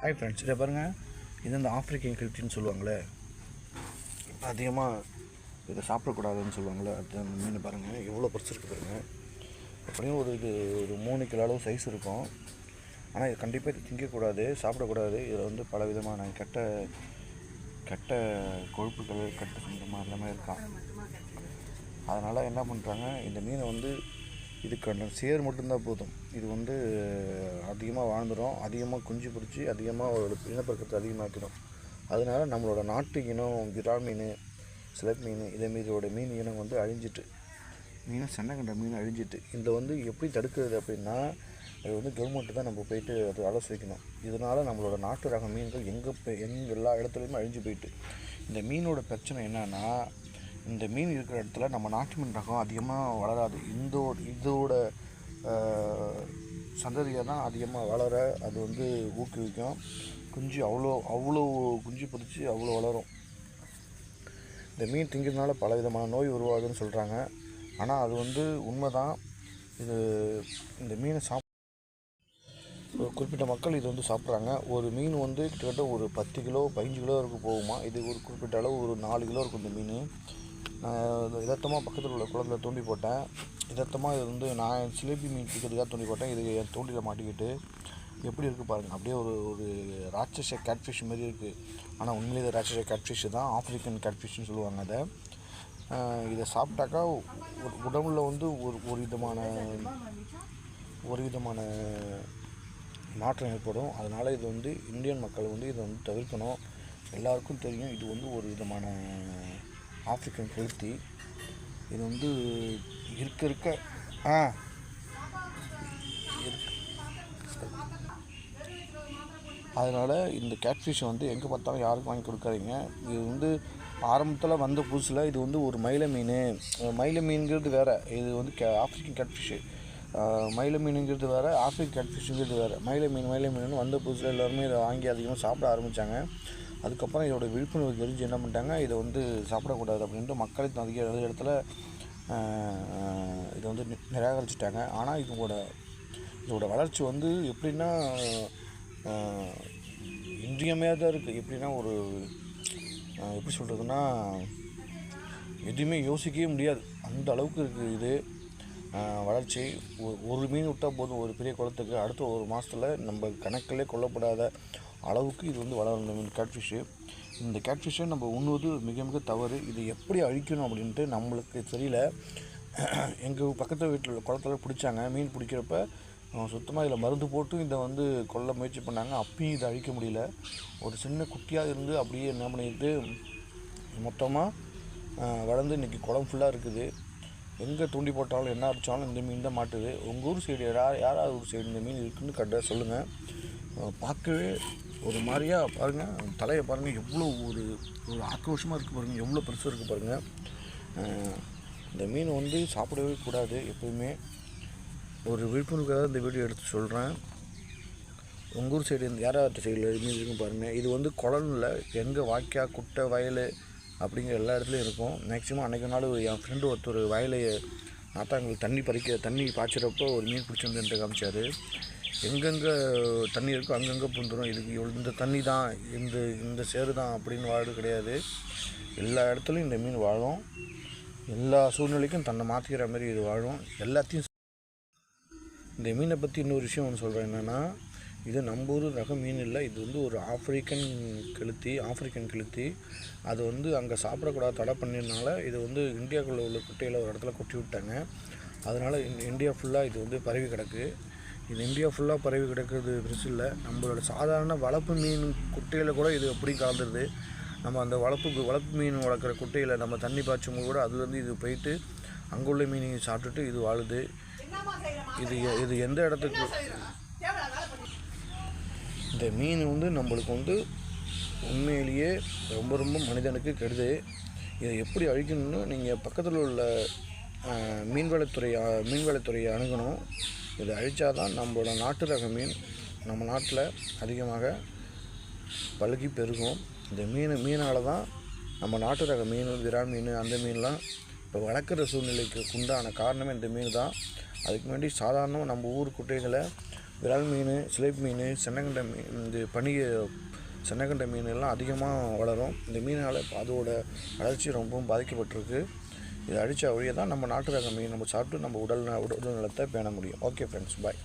Hi friends இதை பாருங்கள் இது இந்த ஆஃப்ரிக்கன் கில்ட்டின்னு சொல்லுவாங்களே. அதிகமாக இதை சாப்பிடக்கூடாதுன்னு சொல்லுவாங்களே. அது அந்த மீன் பாருங்கள் எவ்வளோ பறிச்சிருக்கு பாருங்கள் அப்படியும் ஒரு இது ஒரு மூணு கிலோ அளவு சைஸ் இருக்கும். ஆனால் இது கண்டிப்பாக இது திங்கக்கூடாது சாப்பிடக்கூடாது. இதில் வந்து பல விதமான கெட்ட கெட்ட கொழுப்புகள் கெட்ட சம்பந்தமாக எல்லாமே இருக்கான் அதனால் என்ன பண்ணுறாங்க இந்த மீனை வந்து இதுக்கான சேர் மட்டும்தான் போதும். இது வந்து அதிகமாக வாழ்ந்துடும் அதிகமாக குஞ்சு பிடிச்சி அதிகமாக அவரோட இனப்பெருக்கத்தை அதிகமாக்கிடும். அதனால நம்மளோட நாட்டு இனம் விரா மீன் சிலப் மீன் இதேமாரியோட மீன் இனம் வந்து அழிஞ்சிட்டு மீன் சென்னகண்ட மீன் அழிஞ்சிட்டு இந்த வந்து எப்படி தடுக்கிறது அப்படின்னா அது வந்து கவர்மெண்ட்டு தான் நம்ம போயிட்டு அது ஆலோசிக்கணும். இதனால் நம்மளோட நாட்டு ரக மீன்கள் எங்கே எங்கே எல்லா இடத்துலையுமே அழிஞ்சு போயிட்டு இந்த மீனோட பிரச்சனை என்னன்னா இந்த மீன் இருக்கிற இடத்துல நம்ம நாட்டு மீன் ரகம் அதிகமாக வளராது. இந்த இதோட சந்ததியை தான் அதிகமாக வளர அது வந்து ஊக்குவிக்கும். குஞ்சு அவ்வளோ அவ்வளோ குஞ்சு பிடிச்சி அவ்வளோ வளரும். இந்த மீன் திங்கிறதுனால பல விதமான நோய் உருவாகுதுன்னு சொல்கிறாங்க ஆனால் அது வந்து உண்மை தான் இது இந்த மீனை சாப் ஒரு குறிப்பிட்ட மக்கள் இது வந்து சாப்பிட்றாங்க. ஒரு மீன் வந்து கிட்டத்தட்ட ஒரு பத்து கிலோ பதினஞ்சு கிலோ வரைக்கும் போகுமா? இது ஒரு குறிப்பிட்ட அளவு ஒரு நாலு கிலோ இருக்கும் இந்த மீன். நான் இதத்தமாக பக்கத்தில் உள்ள குளத்தில் தூண்டி போட்டேன். இதத்தமாக இது வந்து நான் சிலேபி மீன் பிடிக்கிறதுக்காக தூண்டி போட்டேன். இது என் தூண்டியில் மாட்டிக்கிட்டு எப்படி இருக்குது பாருங்கள் அப்படியே ஒரு ஒரு ராட்சச கேட்ஃபிஷ் மாதிரி இருக்குது ஆனால் உண்மையிலே இது ராட்சச கேட்ஃபிஷ் தான். ஆஃப்ரிக்கன் கேட்ஃபிஷ்னு சொல்லுவாங்க அதை. இதை சாப்பிட்டாக்கா உடம்புல வந்து ஒரு ஒரு விதமான ஒரு விதமான மாற்றம் ஏற்படும். அதனால் இது வந்து இந்தியன் மக்கள் வந்து இதை வந்து தவிர்க்கணும். எல்லாருக்கும் தெரியும். இது வந்து ஒரு விதமான ஆப்பிரிக்கன் கெளுத்தி இது வந்து இருக்க இருக்க ஆ. அதனால் இந்த கேட்ஃபிஷை வந்து எங்கே பார்த்தாலும் யாருக்கும் வாங்கி கொடுக்காதீங்க. இது வந்து ஆரம்பத்தில் வந்த புதுசில் இது வந்து ஒரு மயில மீன். மயில மீனுங்கிறது வேறு. இது வந்து கே ஆஃப்ரிக்கன் கேட்ஃபிஷ்ஷு மயில மீனுங்கிறது வேறு ஆஃப்ரிக்கன் கேட்ஃபிஷ்ஷுங்கிறது வேறு. மயில மீன் மயில மீன் வந்த புதுசில் எல்லாருமே இதை வாங்கி அதிகமாக சாப்பிட ஆரம்பித்தாங்க அதுக்கப்புறம் இதோட விழிப்புணர்வு தெரிஞ்சு என்ன பண்ணிட்டாங்க இதை வந்து சாப்பிடக்கூடாது அப்படின்ட்டு மக்கள் அதிக நிறைய இடத்துல இதை வந்து நி- நிராகரிச்சிட்டாங்க. ஆனால் இதோட இதோட வளர்ச்சி வந்து எப்படின்னா இன்றியமையாக தான் இருக்குது எப்படின்னா ஒரு எப்படி சொல்கிறதுன்னா எதுவுமே யோசிக்கவே முடியாது. அந்த அளவுக்கு இருக்குது இது வளர்ச்சி. ஒ- ஒரு மீன் விட்டால் போதும். ஒரு பெரிய குளத்துக்கு அடுத்த ஒரு மாதத்தில் நம்ம கணக்கிலே கொல்லப்படாத அளவுக்கு இது வந்து வளரணும் இந்த மீன் கேட்ஃபிஷ்ஷு இந்த கேட்ஃபிஷ்ஷை நம்ம உண்ணுவது மிக மிக தவறு. இது எப்படி அழிக்கணும் அப்படின்ட்டு நம்மளுக்கு தெரியல. எங்கள் பக்கத்து வீட்டில் குளத்தில் பிடிச்சாங்க. மீன் பிடிக்கிறப்ப சுத்தமாக இதில் மருந்து போட்டு இதை வந்து கொல்ல முயற்சி பண்ணாங்க. அப்பயும் இதை அழிக்க முடியல. ஒரு சின்ன குட்டியாக இருந்து அப்படியே என்ன பண்ணிட்டு மொத்தமாக வளர்ந்து இன்றைக்கி குளம் ஃபுல்லாக இருக்குது. எங்கே தூண்டி போட்டாலும் என்ன அடித்தாலும் இந்த மீன் தான் மாட்டுது. உங்கள் ஊர் சைடு யார் யாராவது ஊர் சைடு இந்த மீன் இருக்குன்னு கரெக்டாக சொல்லுங்கள் பார்க்கவே ஒரு மாதிரியா பாருங்கள் தலையை பாருங்கள் எவ்வளோ ஒரு ஒரு ஆக்ரோஷமாக இருக்குது பாருங்கள் எவ்வளோ பெருசாக இருக்குது பாருங்கள் இந்த மீன் வந்து சாப்பிடவே கூடாது எப்போயுமே. ஒரு விழிப்புணர்வுக்காக இந்த வீடியோ எடுத்து சொல்கிறேன் உங்கள் ஊர் சைடு இந்த யாராவது சைடில் மீன் இருக்குன்னு பாருங்கள் இது வந்து குளம் இல்லை எங்கே வாய்க்கா குட்டை வயல் அப்படிங்கிற எல்லா இடத்துலையும் இருக்கும். மேக்ஸிமம் அன்றைக்கு நாள் என் ஃப்ரெண்டு ஒருத்தர் வயலை நாத்தாங்களுக்கு தண்ணி பறிக்க தண்ணி பாய்ச்சிறப்போ ஒரு மீன் பிடிச்சி வந்து காமிச்சார் காமிச்சாரு. எங்கெங்கே தண்ணி இருக்கோ அங்கங்கே புந்துடும் இதுக்கு இவ்வளோ இந்த தண்ணி தான் இந்த இந்த சேரு தான் அப்படின்னு வாழ்றது கிடையாது. எல்லா இடத்துலையும் இந்த மீன் வாழும். எல்லா சூழ்நிலைக்கும் தன்னை மாற்றிக்கிற மாதிரி இது வாழும். எல்லாத்தையும் இந்த மீனை பற்றி இன்னொரு விஷயம் ஒன்று சொல்கிறேன் என்னென்னா இது நம்ம ஊர் ரக மீன் இல்லை. இது வந்து ஒரு ஆப்பிரிக்கன் கெளுத்தி ஆப்பிரிக்கன் கெளுத்தி. அது வந்து அங்கே சாப்பிடக்கூடாது தடை பண்ணியிருந்தனால இது வந்து இந்தியாவுக்குள்ளே உள்ள குட்டையில் ஒரு இடத்துல கொட்டி விட்டாங்க. அதனால் இந்தியா ஃபுல்லாக இது வந்து பரவி கிடக்கு. இது இந்தியா ஃபுல்லாக பரவி கிடக்கிறது பெருசு இல்லை நம்மளோட சாதாரண வளர்ப்பு மீன் குட்டையில் கூட இது எப்படி கலந்துருது? நம்ம அந்த வளர்ப்பு வளர்ப்பு மீன் வளர்க்குற குட்டையில் நம்ம தண்ணி பாய்ச்சும் கூட அதுலேருந்து இது போயிட்டு அங்கே உள்ள மீனையும் சாப்பிட்டுட்டு இது வாழுது. இது எ- இது எந்த இடத்துக்கு? இந்த மீன் வந்து நம்மளுக்கு வந்து உண்மையிலேயே ரொம்ப ரொம்ப மனிதனுக்கு கெடுது. இதை எப்படி அழிக்கணும்னு நீங்கள் பக்கத்தில் உள்ள மீன்வளத்துறை மீன்வளத்துறையை அணுகணும். இதை அழிச்சாதான் நம்மளோட நாட்டு ரக மீன் நம்ம நாட்டில் அதிகமாக பழுகி பெருகும். இந்த மீன் மீனால் தான் நம்ம நாட்டு ரக மீன் விரா மீன் அந்த மீன்லாம் இப்போ வளர்க்குற சூழ்நிலைக்கு உண்டான காரணமே இந்த மீன் தான். அதுக்கு வேண்டி சாதாரணமாக நம்ம ஊர் குட்டைகளை விரால் மீன் சிலைப் மீன் சென்னகண்டை மீன் இந்த பனிய சென்னகண்டை மீன் எல்லாம் அதிகமாக வளரும். இந்த மீனால் அதோட வளர்ச்சி ரொம்பவும் பாதிக்கப்பட்டிருக்கு. இதை அழிச்ச வழியை தான் நம்ம நாட்டு ரக மீன் நம்ம சாப்பிட்டு நம்ம உடல் உடல் நலத்தை பேண முடியும். Okay friends bye